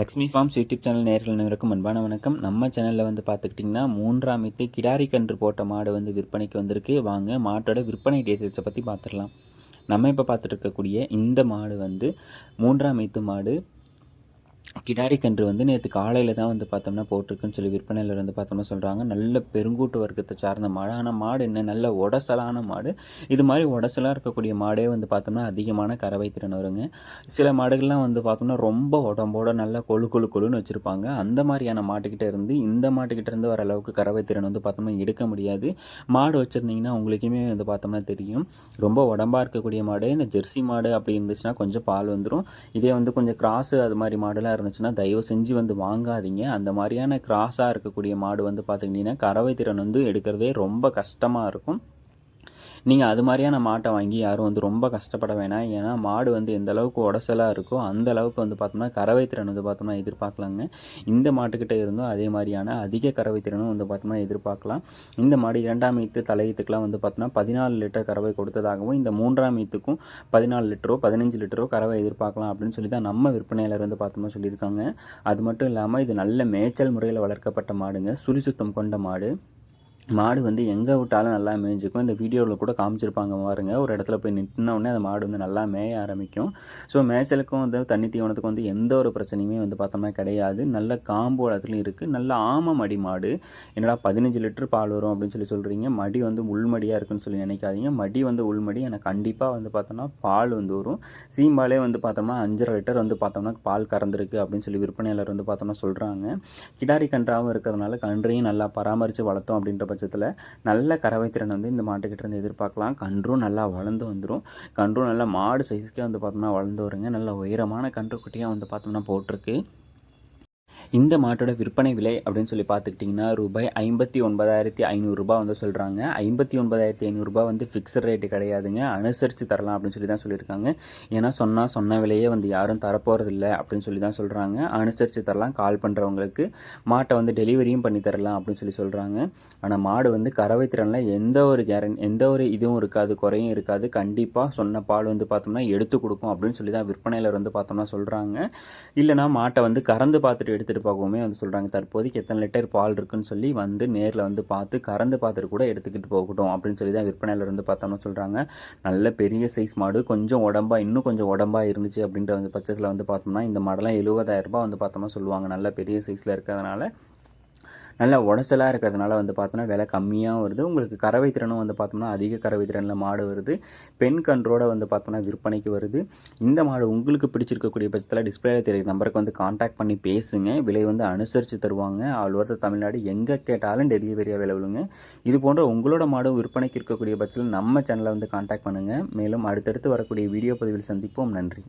Lakshmi forms YouTube channel நேர்கள் அனைவருக்கும் அன்பான வணக்கம். நம்ம சேனலில் வந்து பார்த்துக்கிட்டிங்கன்னா மூன்றாம் இத்து கிடாரி கன்று போட்ட மாடு வந்து விற்பனைக்கு வந்திருக்கு. வாங்க மாட்டோட விற்பனை டீட்டெயில்ஸை பற்றி பார்த்துடலாம். நம்ம இப்போ பார்த்துட்டு இருக்கக்கூடிய இந்த மாடு வந்து மூன்றாம் இத்து மாடு கிடாரி கன்று வந்து நேற்று காலையில் தான் வந்து பார்த்தோம்னா போட்டிருக்குன்னு சொல்லி விற்பனையில் வந்து பார்த்தோம்னா சொல்கிறாங்க நல்ல பெருங்கூட்டு வர்க்கத்தை சார்ந்த மாடு ஆனால் மாடு என்ன? நல்ல உடசலான மாடு. இது மாதிரி உடசலாக இருக்கக்கூடிய மாடே வந்து பார்த்தோம்னா அதிகமான கறவை திறன் வருங்க. சில மாடுகள்லாம் வந்து பார்த்தோம்னா ரொம்ப உடம்போட நல்லா கொழு கொழு கொழுன்னு வச்சுருப்பாங்க. அந்த மாதிரியான மாட்டுக்கிட்ட இருந்து இந்த மாட்டுக்கிட்ட இருந்து வர அளவுக்கு கறவை திறன் வந்து பார்த்தோம்னா எடுக்க முடியாது. மாடு வச்சுருந்தீங்கன்னா உங்களுக்குமே வந்து பார்த்தோம்னா தெரியும். ரொம்ப உடம்பாக இருக்கக்கூடிய மாடு. இந்த ஜெர்சி மாடு அப்படி இருந்துச்சுன்னா கொஞ்சம் பால் வந்துடும் இதே வந்து கொஞ்சம் கிராஸு அது மாதிரி மாடுலாம் இருந்துச்சுன்னா தயவு செஞ்சு வந்து வாங்காதீங்க. அந்த மாதிரியான கிராஸாக இருக்கக்கூடிய மாடு வந்து பார்த்துக்கிட்டிங்கன்னா கறவை திறன் வந்து எடுக்கிறதே ரொம்ப கஷ்டமாக இருக்கும். நீங்கள் அது மாதிரியான மாட்டை வாங்கி யாரும் வந்து ரொம்ப கஷ்டப்பட வேணாம். ஏன்னா மாடு வந்து எந்த அளவுக்கு உடசலாக இருக்கோ அந்த அளவுக்கு வந்து பார்த்தோம்னா கறவை திறன் வந்து பார்த்தோம்னா எதிர்பார்க்கலாங்க. இந்த மாட்டுக்கிட்ட இருந்தும் அதே மாதிரியான அதிக கறவை திறனும் வந்து பார்த்தோம்னா எதிர்பார்க்கலாம். இந்த மாடு இரண்டாம் ஈத்து தலையீத்துக்கெலாம் வந்து பார்த்தோம்னா பதினாலு லிட்டர் கறவை கொடுத்ததாகவும் இந்த மூன்றாம் ஈத்துக்கும் பதினாலு லிட்டரோ பதினஞ்சு லிட்டரோ கறவை எதிர்பார்க்கலாம் அப்படின்னு சொல்லி தான் நம்ம விற்பனையாளர் வந்து பார்த்தோம்னா சொல்லியிருக்காங்க. அது மட்டும் இல்லாமல் இது நல்ல மேய்ச்சல் முறையில் வளர்க்கப்பட்ட மாடுங்க. சுழி சுத்தம் கொண்ட மாடு. மாடு வந்து எங்கே விட்டாலும் நல்லா மேய்ஞ்சிக்கும். இந்த வீடியோவில் கூட காமிச்சிருப்பாங்க பாருங்க. ஒரு இடத்துல போய் நிட்டினோடனே அந்த மாடு வந்து நல்லா மேய ஆரம்பிக்கும். ஸோ மேய்ச்சலுக்கும் வந்து தண்ணி தீவனத்துக்கும் வந்து எந்த ஒரு பிரச்சனையுமே வந்து பார்த்தோம்னா கிடையாது. நல்ல காம்பு இடத்துலையும் இருக்குது நல்ல ஆம மடி மாடு. என்னடா பதினஞ்சு லிட்டர் பால் வரும் அப்படின்னு சொல்லி சொல்கிறீங்க மடி வந்து உள்மடியாக இருக்குன்னு சொல்லி நினைக்காதீங்க. மடி வந்து உள்மடி. எனக்கு கண்டிப்பாக வந்து பார்த்தோம்னா பால் வந்து வரும். சீம்பாலே வந்து பார்த்தோம்னா அஞ்சரை லிட்டர் வந்து பார்த்தோம்னா பால் கறந்துருக்கு அப்படின்னு சொல்லி விற்பனையாளர் வந்து பார்த்தோம்னா சொல்கிறாங்க கிடாரி கன்றாகவும் இருக்கிறதுனால கன்றையும் நல்லா பராமரித்து வளர்த்தோம் அப்படின்ற பட்சத்தில் நல்ல கறவை திறன் வந்து இந்த மாட்டுக்கிட்ட இருந்து எதிர்பார்க்கலாம். கன்றும் நல்லா வளர்ந்து வந்துடும் கன்றும் நல்லா மாடு சைஸ்க்கே வந்து பார்த்தோம்னா வளர்ந்து வருங்க. நல்ல உயரமான கன்று குட்டியாக வந்து பார்த்தோம்னா போட்டிருக்கு. இந்த மாட்டோட விற்பனை விலை அப்படின்னு சொல்லி பார்த்துக்கிட்டிங்கன்னா ரூபாய் ஐம்பத்தி ஒன்பதாயிரத்தி ஐநூறுரூபா வந்து சொல்கிறாங்க ஐம்பத்தி ஒன்பதாயிரத்தி ஐநூறுரூபா வந்து ஃபிக்ஸட் ரேட்டு கிடையாதுங்க. அனுசரித்து தரலாம் அப்படின்னு சொல்லி தான் சொல்லியிருக்காங்க. ஏன்னா சொன்னால் சொன்ன விலையே வந்து யாரும் தரப்போகிறதில்ல அப்படின்னு சொல்லி தான் சொல்கிறாங்க அனுசரித்து தரலாம். கால் பண்ணுறவங்களுக்கு மாட்டை வந்து டெலிவரியும் பண்ணி தரலாம் அப்படின்னு சொல்லி சொல்கிறாங்க ஆனால் மாடு வந்து கறவை திறனில் எந்த ஒரு கேரன் எந்த ஒரு இதுவும் இருக்காது குறையும் இருக்காது. கண்டிப்பாக சொன்ன பால் வந்து பார்த்தோம்னா எடுத்து கொடுக்கும் அப்படின்னு சொல்லி தான் விற்பனையில் வந்து பார்த்தோம்னா சொல்கிறாங்க இல்லைனா மாட்டை வந்து கறந்து பார்த்துட்டு எடுத்துகிட்டு போகவுமே வந்து சொல்கிறாங்க தற்போதைக்கு எத்தனை லிட்டர் பால் இருக்குன்னு சொல்லி வந்து நேரில் வந்து பார்த்து கறந்து பார்த்துட்டு கூட எடுத்துக்கிட்டு போகட்டும் அப்படின்னு சொல்லி தான் விற்பனையில் இருந்து பார்த்தோம்னு சொல்கிறாங்க நல்ல பெரிய சைஸ் மாடு கொஞ்சம் உடம்பா இன்னும் கொஞ்சம் உடம்பா இருந்துச்சு அப்படின்ற வந்து பட்சத்தில் வந்து பார்த்தோம்னா இந்த மாடெல்லாம் எழுபதாயிரரூபா வந்து பார்த்தோம்னா சொல்லுவாங்க. நல்ல பெரிய சைஸில் இருக்கிறதுனால நல்லா உடச்சலாக இருக்கிறதுனால வந்து பார்த்தோன்னா விலை கம்மியாக வருது. உங்களுக்கு கறவை திறனும் வந்து பார்த்தோம்னா அதிக கறவை திறனில் மாடு வருது. பெண் கன்றோட வந்து பார்த்தோம்னா விற்பனைக்கு வருது. இந்த மாடு உங்களுக்கு பிடிச்சிருக்கக்கூடிய பட்சத்தில் டிஸ்பிளே தெரியுற நம்பருக்கு வந்து காண்டாக்ட் பண்ணி பேசுங்க. விலை வந்து அனுசரித்து தருவாங்க. ஆல் ஓவர் தமிழ்நாடு எங்கே கேட்டாலும் டெலிவரி அவைலபிளுங்க இது போன்ற உங்களோட மாடும் விற்பனைக்கு இருக்கக்கூடிய பட்சத்தில் நம்ம சேனலை வந்து காண்டாக்ட் பண்ணுங்கள் மேலும் அடுத்தடுத்து வரக்கூடிய வீடியோ பதிவில் சந்திப்போம். நன்றி.